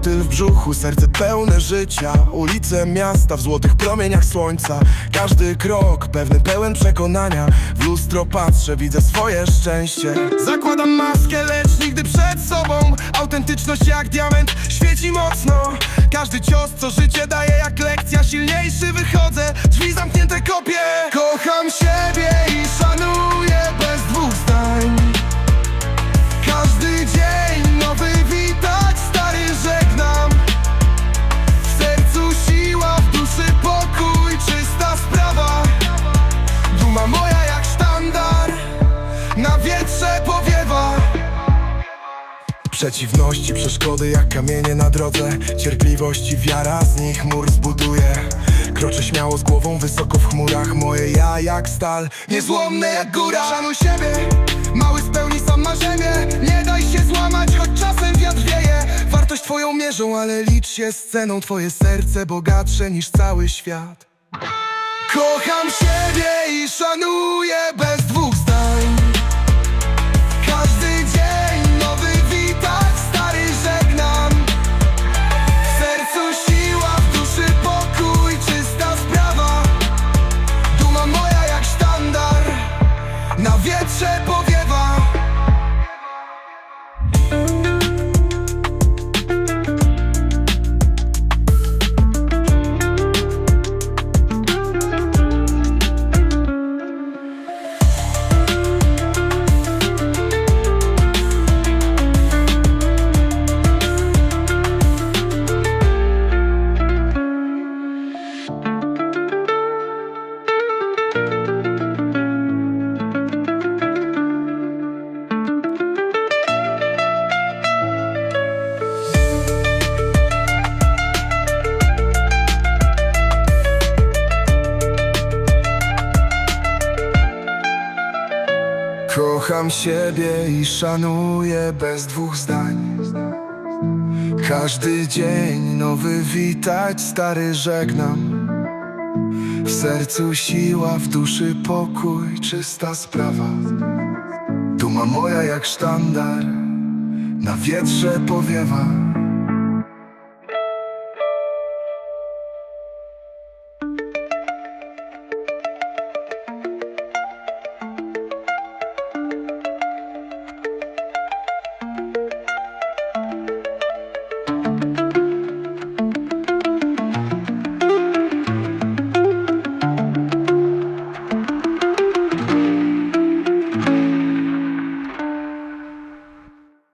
brzuchu, serce pełne życia. Ulice miasta w złotych promieniach słońca. Każdy krok pewny pełen przekonania. W lustro patrzę, widzę swoje szczęście. Zakładam maskę, lecz nigdy przed sobą. Autentyczność jak diament świeci mocno. Każdy cios, co życie daje jak lekcja. Silniejszy wychodzę, drzwi zamknięte kopię. Kocham siebie i szanuję Przeciwności, przeszkody jak kamienie na drodze. Cierpliwości, wiara, z nich chmur zbuduje. Kroczę śmiało z głową wysoko w chmurach. Moje ja jak stal, niezłomne jak góra. Szanuj siebie, mały spełni sam marzenie. Nie daj się złamać, choć czasem wiatr wieje. Wartość twoją mierzą, ale licz się z ceną Twoje serce bogatsze niż cały świat. Kocham siebie na wietrze powiewa Kocham siebie i szanuję bez dwóch zdań. Każdy dzień nowy witać, stary żegnam. W sercu siła, w duszy pokój, czysta sprawa. Duma moja jak sztandar, na wietrze powiewa